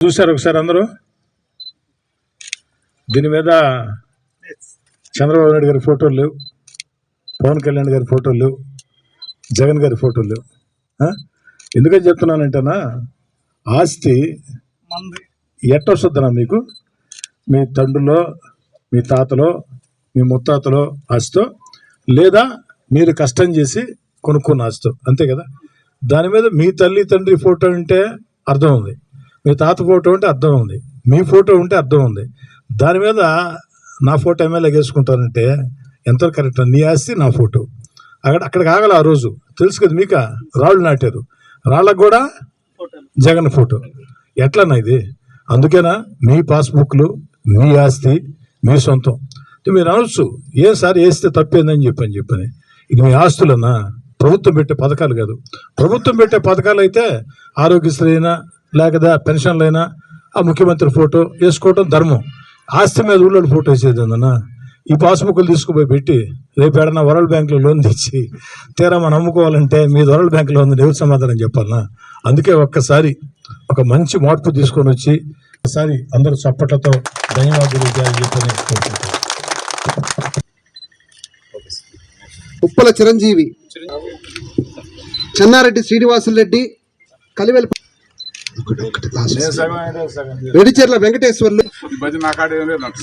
చూశారు ఒకసారి అందరూ? దీని మీద చంద్రబాబు నాయుడు గారి ఫోటోలు లేవు. పవన్ కళ్యాణ్ గారి ఫోటోలు లేవు. జగన్ గారి ఫోటోలు లేవు. ఎందుకని చెప్తున్నానంటేనా ఆస్తి ఎట్టొస్తుందన్నా మీకు? మీ తండ్రిలో మీ తాతలో మీ ముత్తాతలో ఆస్తో లేదా మీరు కష్టం చేసి కొనుక్కున్న ఆస్తో అంతే కదా? దాని మీద మీ తల్లి తండ్రి ఫోటో ఉంటే అర్థం ఉంది. మీ తాత ఫోటో ఉంటే అర్థం ఉంది. మీ ఫోటో ఉంటే అర్థం ఉంది. దాని మీద నా ఫోటో ఎమ్మెల్యే వేసుకుంటానంటే ఎంత కరెక్ట్? నీ ఆస్తి నా ఫోటో. అక్కడ అక్కడికి ఆగల ఆ రోజు. తెలుసు కదా మీక? రాళ్ళు నాటారు. రాళ్ళకు కూడా జగన్ ఫోటో. ఎట్లన్నా ఇది? అందుకేనా మీ పాస్బుక్లు మీ ఆస్తి మీ సొంతం. మీరు అనొచ్చు. ఏం సార్ వేస్తే తప్పేందని చెప్పని చెప్పని. ఇది మీ ఆస్తులన్నా? ప్రభుత్వం పెట్టే పథకాలు కాదు. ప్రభుత్వం పెట్టే పథకాలు అయితే ఆరోగ్యశ్రీ అయినా లేకపోతే పెన్షన్లైనా ఆ ముఖ్యమంత్రి ఫోటో వేసుకోవటం ధర్మం. ఆస్తి మీద ఊళ్ళో ఫోటో వేసేది ఉందన్నా ఈ పాస్బుక్లు తీసుకుపోయి పెట్టి రేపు ఏడన్నా వరల్డ్ బ్యాంకులో లోన్ తెచ్చి తీరా మనం అమ్ముకోవాలంటే మీ వరల్డ్ బ్యాంకులో ఉంది ఎవరు సమాధానం చెప్పాలన్నా? అందుకే ఒక్కసారి ఒక మంచి మార్పు తీసుకొని వచ్చి ఒకసారి అందరూ చప్పట్లతో ధన్యవాదాలు చెప్పని Uppala Chiranjeevi Chennareddy Srinivasulu Reddy Kalivel Reddicherla Venkateswarlu.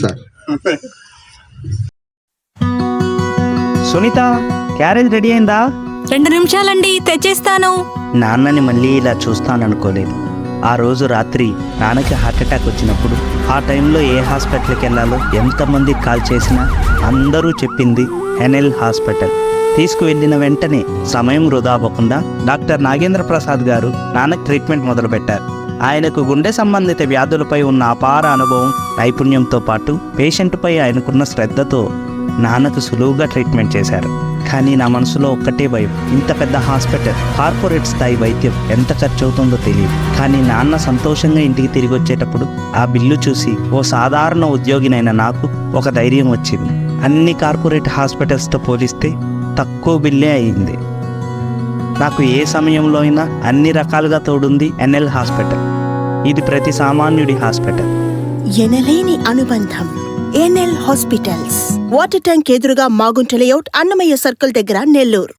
Sir. Sunitha carriage ready అయిందా? రెండు నిమిషాలండి తెచ్చేస్తాను. నాన్నని మళ్ళీ ఇలా చూస్తాననుకోలేదు. ఆ రోజు రాత్రి నాన్నకి హార్ట్ అటాక్ వచ్చినప్పుడు ఆ టైంలో ఏ హాస్పిటల్కి వెళ్ళాలో ఎంతమంది కాల్ చేసినా అందరూ చెప్పింది ఎన్ఎల్ హాస్పిటల్. తీసుకువెళ్ళిన వెంటనే సమయం వృధా అవ్వకుండా డాక్టర్ నాగేంద్ర ప్రసాద్ గారు నాన్నకు ట్రీట్మెంట్ మొదలుపెట్టారు. ఆయనకు గుండె సంబంధిత వ్యాధులపై ఉన్న అపార అనుభవం నైపుణ్యంతో పాటు పేషెంట్పై ఆయనకున్న శ్రద్ధతో నాన్నకు సులువుగా ట్రీట్మెంట్ చేశారు. కానీ నా మనసులో ఒక్కటే భయం ఇంత పెద్ద హాస్పిటల్ కార్పొరేట్ స్థాయి వైద్యం ఎంత ఖర్చు అవుతుందో తెలియదు. కానీ నాన్న సంతోషంగా ఇంటికి తిరిగి వచ్చేటప్పుడు ఆ బిల్లు చూసి ఓ సాధారణ ఉద్యోగినైన నాకు ఒక ధైర్యం వచ్చింది. అన్ని కార్పొరేట్ హాస్పిటల్స్తో పోలిస్తే తక్కువ బిల్లే అయింది. నాకు ఏ సమయంలో అయినా అన్ని రకాలుగా తోడుంది ఎన్ఎల్ హాస్పిటల్. ఇది ప్రతి సామాన్యుడి హాస్పిటల్. ఎనలేని అనుబంధం ఎన్ఎల్ హాస్పిటల్స్. వాటర్ ట్యాంక్ ఎదురుగా మాగుంట లేఅవుట్ అన్నమయ్య సర్కిల్ దగ్గర నెల్లూరు.